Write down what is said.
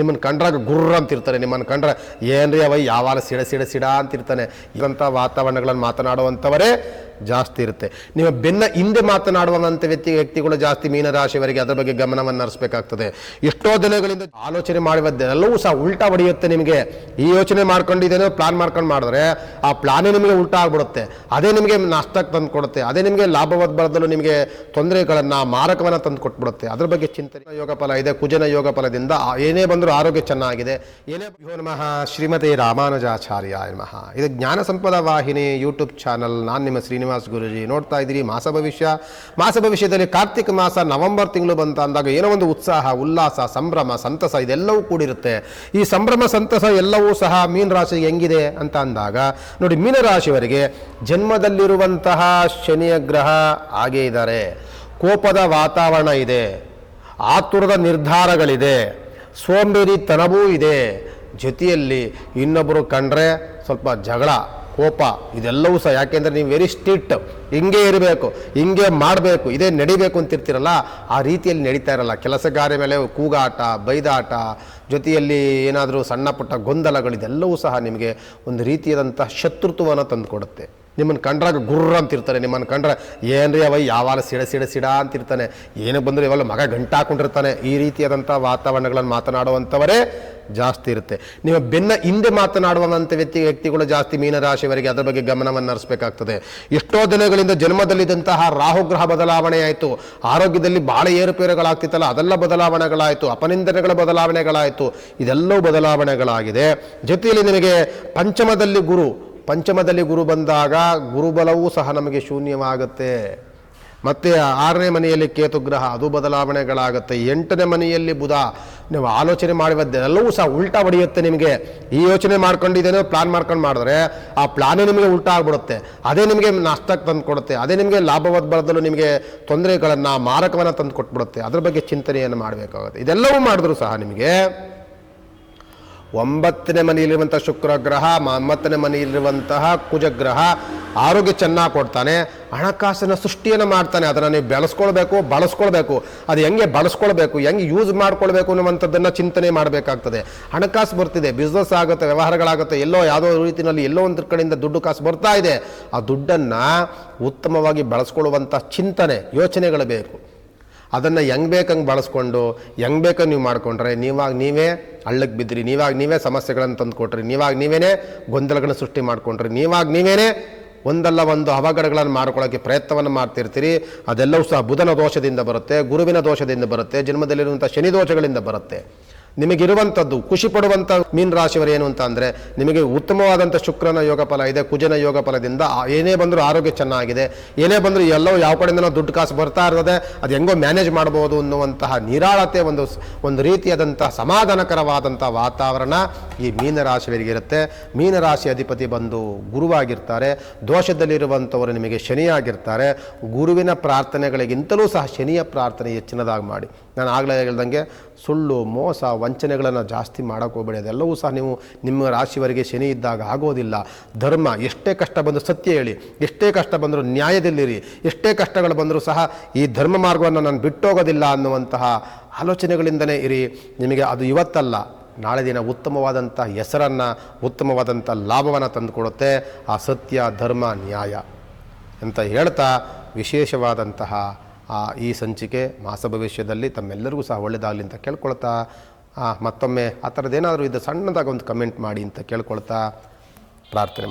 ನಿಮ್ಮನ್ನು ಕಂಡ್ರಾಗ ಗುರ್ರ ಅಂತಿರ್ತಾರೆ. ನಿಮ್ಮನ್ನು ಕಂಡ್ರೆ, ಏನ್ರಿ ಅವ ಯಾವಾಗ ಸಿಡ ಸಿಡ ಸಿಡ ಅಂತಿರ್ತಾನೆ. ಇವಂಥ ವಾತಾವರಣಗಳನ್ನು ಮಾತನಾಡುವಂಥವರೇ ಜಾಸ್ತಿ ಇರುತ್ತೆ. ನಿಮ್ಮ ಬೆನ್ನ ಹಿಂದೆ ಮಾತನಾಡುವಂಥ ವ್ಯಕ್ತಿ ವ್ಯಕ್ತಿಗಳು ಜಾಸ್ತಿ ಮೀನರಾಶಿಯವರಿಗೆ ಅದರ ಬಗ್ಗೆ ಗಮನವನ್ನು ಹರಿಸಬೇಕಾಗ್ತದೆ. ಎಷ್ಟೋ ದಿನಗಳಿಂದ ಆಲೋಚನೆ ಮಾಡುವುದೆಲ್ಲವೂ ಸಹ ಉಲ್ಟಾ ಹೊಡೆಯುತ್ತೆ ನಿಮಗೆ. ಈ ಯೋಚನೆ ಮಾಡ್ಕೊಂಡಿದ್ದೇನೋ ಪ್ಲಾನ್ ಮಾಡ್ಕೊಂಡು ಮಾಡಿದ್ರೆ ಆ ಪ್ಲಾನೇ ನಿಮಗೆ ಉಲ್ಟಾ ಆಗ್ಬಿಡುತ್ತೆ. ಅದೇ ನಿಮಗೆ ನಷ್ಟಕ್ಕೆ ತಂದು ಕೊಡುತ್ತೆ ಅದೇ ನಿಮಗೆ ಲಾಭವಾದ ಬರದಲ್ಲೂ ನಿಮಗೆ ತೊಂದರೆಗಳನ್ನು, ಮಾರಕವನ್ನು ತಂದು ಕೊಟ್ಬಿಡುತ್ತೆ ಅದ್ರ ಬಗ್ಗೆ ಚಿಂತನೆ. ಯೋಗ ಫಲ ಇದೆ. ಕುಜನ ಯೋಗ ಫಲದಿಂದ ಏನೇ ಬಂದರೂ ಆರೋಗ್ಯ ಚೆನ್ನಾಗಿದೆ. ಏನೇ ನಮಃ. ಶ್ರೀಮತಿ ರಾಮಾನುಜಾಚಾರ್ಯ ನಮಃ. ಇದು ಜ್ಞಾನ ಸಂಪದ ವಾಹಿನಿ ಯೂಟ್ಯೂಬ್ ಚಾನಲ್. ನಾನು ನಿಮ್ಮ ಶ್ರೀನಿವಾಸ್ ಗುರುಜಿ, ನೋಡ್ತಾ ಇದ್ದೀರಿ, ಮಾಸ ಭವಿಷ್ಯ. ಮಾಸ ಭವಿಷ್ಯದಲ್ಲಿ ಕಾರ್ತಿಕ ಮಾಸ ನವೆಂಬರ್ ತಿಂಗಳು ಬಂತ ಅಂದಾಗ ಏನೋ ಒಂದು ಉತ್ಸಾಹ, ಉಲ್ಲಾಸ, ಸಂಭ್ರಮ, ಸಂತಸ ಇದೆಲ್ಲವೂ ಕೂಡಿರುತ್ತೆ. ಈ ಸಂಭ್ರಮ, ಸಂತಸ ಎಲ್ಲವೂ ಸಹ ಮೀನ ರಾಶಿಗೆ ಹೆಂಗಿದೆ ಅಂತ ಅಂದಾಗ, ನೋಡಿ ಮೀನರಾಶಿಯವರಿಗೆ ಜನ್ಮದಲ್ಲಿರುವಂತಹ ಶನಿಯ ಗ್ರಹ ಹಾಗೇ ಇದ್ದಾರೆ ಕೋಪದ ವಾತಾವರಣ ಇದೆ, ಆತುರದ ನಿರ್ಧಾರಗಳಿದೆ ಸೋಂಬೇರಿತನವೂ ಇದೆ. ಜೊತೆಯಲ್ಲಿ ಇನ್ನೊಬ್ಬರು ಕಂಡ್ರೆ ಸ್ವಲ್ಪ ಜಗಳ ಕೋಪ, ಇದೆಲ್ಲವೂ ಸಹ. ಯಾಕೆಂದರೆ ನೀವು ವೆರಿ ಸ್ಟ್ರಿಕ್ಟ್ ಹಿಂಗೆ ಇರಬೇಕು, ಹಿಂಗೆ ಮಾಡಬೇಕು, ಇದೇ ನಡಿಬೇಕು ಅಂತಿರ್ತೀರಲ್ಲ, ಆ ರೀತಿಯಲ್ಲಿ ನಡೀತಾ ಇರಲ್ಲ. ಕೆಲಸಗಾರ ಮೇಲೆ ಕೂಗಾಟ, ಬೈದಾಟ, ಜೊತೆಯಲ್ಲಿ ಏನಾದರೂ ಸಣ್ಣ ಪುಟ್ಟ ಗೊಂದಲಗಳು, ಇದೆಲ್ಲವೂ ಸಹ ನಿಮಗೆ ಒಂದು ರೀತಿಯಾದಂಥ ಶತ್ರುತ್ವವನ್ನು ತಂದುಕೊಡುತ್ತೆ. ನಿಮ್ಮನ್ನು ಕಂಡ್ರಾಗ ಗುರ್ರ ಅಂತಿರ್ತಾರೆ. ನಿಮ್ಮನ್ನು ಕಂಡ್ರೆ ಏನ್ರಿ ಅವ ಯಾವಾಗ ಸಿಡ ಸಿಡ ಸಿಡ ಅಂತಿರ್ತಾನೆ. ಏನು ಬಂದರೆ ಇವಾಗ ಮಗ ಗಂಟಾಕೊಂಡಿರ್ತಾನೆ. ಈ ರೀತಿಯಾದಂಥ ವಾತಾವರಣಗಳನ್ನು ಮಾತನಾಡುವಂಥವರೇ ಜಾಸ್ತಿ ಇರುತ್ತೆ. ನಿಮ್ಮ ಬೆನ್ನ ಹಿಂದೆ ಮಾತನಾಡುವಂಥ ವ್ಯಕ್ತಿ ವ್ಯಕ್ತಿಗಳು ಜಾಸ್ತಿ ಮೀನರಾಶಿಯವರಿಗೆ ಅದರ ಬಗ್ಗೆ ಗಮನವನ್ನು ಹರಿಸಬೇಕಾಗ್ತದೆ. ಎಷ್ಟೋ ದಿನಗಳಿಂದ ಜನ್ಮದಲ್ಲಿದ್ದಂತಹ ರಾಹುಗ್ರಹ ಬದಲಾವಣೆ ಆಯಿತು. ಆರೋಗ್ಯದಲ್ಲಿ ಭಾಳ ಏರುಪೇರುಗಳಾಗ್ತಿತ್ತಲ್ಲ, ಅದೆಲ್ಲ ಬದಲಾವಣೆಗಳಾಯಿತು. ಅಪನಿಂದನೆಗಳ ಬದಲಾವಣೆಗಳಾಯಿತು. ಇದೆಲ್ಲವೂ ಬದಲಾವಣೆಗಳಾಗಿದೆ. ಜೊತೆಯಲ್ಲಿ ನಿಮಗೆ ಪಂಚಮದಲ್ಲಿ ಗುರು. ಪಂಚಮದಲ್ಲಿ ಗುರು ಬಂದಾಗ ಗುರುಬಲವೂ ಸಹ ನಮಗೆ ಶೂನ್ಯವಾಗುತ್ತೆ. ಮತ್ತು ಆರನೇ ಮನೆಯಲ್ಲಿ ಕೇತುಗ್ರಹ ಅದು ಬದಲಾವಣೆಗಳಾಗುತ್ತೆ. ಎಂಟನೇ ಮನೆಯಲ್ಲಿ ಬುಧ, ನೀವು ಆಲೋಚನೆ ಮಾಡುವುದೆಲ್ಲವೂ ಸಹ ಉಲ್ಟಾ ಹೊಡೆಯುತ್ತೆ ನಿಮಗೆ. ಈ ಯೋಚನೆ ಮಾಡ್ಕೊಂಡಿದ್ದೇನೋ, ಪ್ಲಾನ್ ಮಾಡ್ಕೊಂಡು ಮಾಡಿದ್ರೆ, ಆ ಪ್ಲಾನೇ ನಿಮಗೆ ಉಲ್ಟಾ ಆಗ್ಬಿಡುತ್ತೆ. ಅದೇ ನಿಮಗೆ ನಷ್ಟಕ್ಕೆ ತಂದು ಕೊಡುತ್ತೆ ಅದೇ ನಿಮಗೆ ಲಾಭವಾದ ಬರದಲ್ಲೂ ನಿಮಗೆ ತೊಂದರೆಗಳನ್ನು, ಮಾರಕವನ್ನು ತಂದು ಕೊಟ್ಬಿಡುತ್ತೆ ಅದ್ರ ಬಗ್ಗೆ ಚಿಂತನೆಯನ್ನು ಮಾಡಬೇಕಾಗುತ್ತೆ. ಇದೆಲ್ಲವೂ ಮಾಡಿದ್ರು ಸಹ ನಿಮಗೆ, ಒಂಬತ್ತನೇ ಮನೆಯಲ್ಲಿರುವಂಥ ಶುಕ್ರ ಗ್ರಹ ಒಂಬತ್ತನೇ ಮನೆಯಲ್ಲಿರುವಂತಹ ಕುಜಗ್ರಹ ಆರೋಗ್ಯ ಚೆನ್ನಾಗಿ ಕೊಡ್ತಾನೆ, ಹಣಕಾಸಿನ ಸೃಷ್ಟಿಯನ್ನು ಮಾಡ್ತಾನೆ, ಅದನ್ನು ನೀವು ಬೆಳೆಸ್ಕೊಳ್ಬೇಕು, ಬಳಸ್ಕೊಳ್ಬೇಕು. ಅದು ಹೆಂಗೆ ಬಳಸ್ಕೊಳ್ಬೇಕು, ಹೆಂಗೆ ಯೂಸ್ ಮಾಡ್ಕೊಳ್ಬೇಕು ಅನ್ನುವಂಥದ್ದನ್ನು ಚಿಂತನೆ ಮಾಡಬೇಕಾಗ್ತದೆ. ಹಣಕಾಸು ಬರ್ತಿದೆ ಬಿಸ್ನೆಸ್ ಆಗುತ್ತೆ, ವ್ಯವಹಾರಗಳಾಗುತ್ತೆ, ಎಲ್ಲೋ ಯಾವುದೋ ರೀತಿಯಲ್ಲಿ ಎಲ್ಲೋ ಒಂದು ಕಡೆಯಿಂದ ದುಡ್ಡು ಕಾಸು ಬರ್ತಾ ಇದೆ. ಆ ದುಡ್ಡನ್ನು ಉತ್ತಮವಾಗಿ ಬಳಸ್ಕೊಳ್ಳುವಂಥ ಚಿಂತನೆ, ಯೋಚನೆಗಳು ಬೇಕು. ಅದನ್ನು ಹೆಂಗೆ ಬೇಕಂಗೆ ಬಳಸ್ಕೊಂಡು, ಹೆಂಗೆ ಬೇಕಂಗೆ ನೀವು ಮಾಡಿಕೊಂಡ್ರೆ, ನೀವಾಗ ನೀವೇ ಹಳ್ಳಕ್ಕೆ ಬಿದ್ದಿರಿ, ನೀವಾಗ ನೀವೇ ಸಮಸ್ಯೆಗಳನ್ನು ತಂದುಕೊಟ್ರಿ, ನೀವಾಗ ನೀವೇ ಗೊಂದಲಗಳನ್ನು ಸೃಷ್ಟಿ ಮಾಡಿಕೊಂಡ್ರಿ, ನೀವಾಗ ನೀವೇನೇ ಒಂದಲ್ಲ ಒಂದು ಅವಘಡಗಳನ್ನು ಮಾಡ್ಕೊಳ್ಳೋಕ್ಕೆ ಪ್ರಯತ್ನವನ್ನು ಮಾಡ್ತಿರ್ತೀರಿ. ಅದೆಲ್ಲವೂ ಸಹ ಬುಧನ ದೋಷದಿಂದ ಬರುತ್ತೆ, ಗುರುವಿನ ದೋಷದಿಂದ ಬರುತ್ತೆ, ಜನ್ಮದಲ್ಲಿರುವಂಥ ಶನಿ ದೋಷಗಳಿಂದ ಬರುತ್ತೆ. ನಿಮಗಿರುವಂಥದ್ದು, ಖುಷಿ ಪಡುವಂಥ ಮೀನ ರಾಶಿಯವರು ಏನು ಅಂತ ಅಂದರೆ, ನಿಮಗೆ ಉತ್ತಮವಾದಂಥ ಶುಕ್ರನ ಯೋಗ ಫಲ ಇದೆ, ಕುಜನ ಯೋಗ ಫಲದಿಂದ ಏನೇ ಬಂದರೂ ಆರೋಗ್ಯ ಚೆನ್ನಾಗಿದೆ, ಏನೇ ಬಂದರೂ ಎಲ್ಲವೂ ಯಾವ ಕಡೆಯಿಂದನೋ ದುಡ್ಡು ಕಾಸು ಬರ್ತಾ ಇರ್ತದೆ, ಅದು ಹೆಂಗೋ ಮ್ಯಾನೇಜ್ ಮಾಡ್ಬೋದು ಅನ್ನುವಂತಹ ನಿರಾಳತೆ ಒಂದು ಒಂದು ರೀತಿಯಾದಂತಹ ಸಮಾಧಾನಕರವಾದಂಥ ವಾತಾವರಣ ಈ ಮೀನರಾಶಿಯವರಿಗೆ ಇರುತ್ತೆ. ಮೀನರಾಶಿ ಅಧಿಪತಿ ಬಂದು ಗುರುವಾಗಿರ್ತಾರೆ, ದೋಷದಲ್ಲಿರುವಂಥವರು ನಿಮಗೆ ಶನಿಯಾಗಿರ್ತಾರೆ, ಗುರುವಿನ ಪ್ರಾರ್ಥನೆಗಳಿಗಿಂತಲೂ ಸಹ ಶನಿಯ ಪ್ರಾರ್ಥನೆ ಹೆಚ್ಚಿನದಾಗಿ ಮಾಡಿ. ನಾನು ಆಗಲೇ ಹೇಳ್ದಂಗೆ, ಸುಳ್ಳು, ಮೋಸ ವಂಚನೆಗಳನ್ನು ಜಾಸ್ತಿ ಮಾಡೋಕೆ ಹೋಗಬೇಡಿ. ಅದೆಲ್ಲವೂ ಸಹ ನೀವು ನಿಮ್ಮ ರಾಶಿವರಿಗೆ ಶನಿ ಇದ್ದಾಗ ಆಗೋದಿಲ್ಲ. ಧರ್ಮ, ಎಷ್ಟೇ ಕಷ್ಟ ಬಂದರೂ ಸತ್ಯ ಹೇಳಿ, ಎಷ್ಟೇ ಕಷ್ಟ ಬಂದರೂ ನ್ಯಾಯದಲ್ಲಿರಿ, ಎಷ್ಟೇ ಕಷ್ಟಗಳು ಬಂದರೂ ಸಹ ಈ ಧರ್ಮ ಮಾರ್ಗವನ್ನು ನಾನು ಬಿಟ್ಟೋಗೋದಿಲ್ಲ ಅನ್ನುವಂತಹ ಆಲೋಚನೆಗಳಿಂದಲೇ ಇರಿ. ನಿಮಗೆ ಅದು ಇವತ್ತಲ್ಲ, ನಾಳೆ ದಿನ ಉತ್ತಮವಾದಂಥ ಹೆಸರನ್ನು ಉತ್ತಮವಾದಂಥ ಲಾಭವನ್ನು ತಂದುಕೊಡುತ್ತೆ. ಆ ಸತ್ಯ, ಧರ್ಮ, ನ್ಯಾಯ ಅಂತ ಹೇಳ್ತಾ ವಿಶೇಷವಾದಂತಹ ಈ ಸಂಚಿಕೆ ಮಾಸ ಭವಿಷ್ಯದಲ್ಲಿ ತಮ್ಮೆಲ್ಲರಿಗೂ ಸಹ ಒಳ್ಳೆಯದಾಗಲಿ ಅಂತ ಕೇಳ್ಕೊಳ್ತಾ ಮತ್ತೊಮ್ಮೆ ಆ ಥರದ್ದೇನಾದರೂ ಇದು ಸಣ್ಣದಾಗಿ ಒಂದು ಕಮೆಂಟ್ ಮಾಡಿ ಅಂತ ಕೇಳ್ಕೊಳ್ತಾ ಪ್ರಾರ್ಥನೆ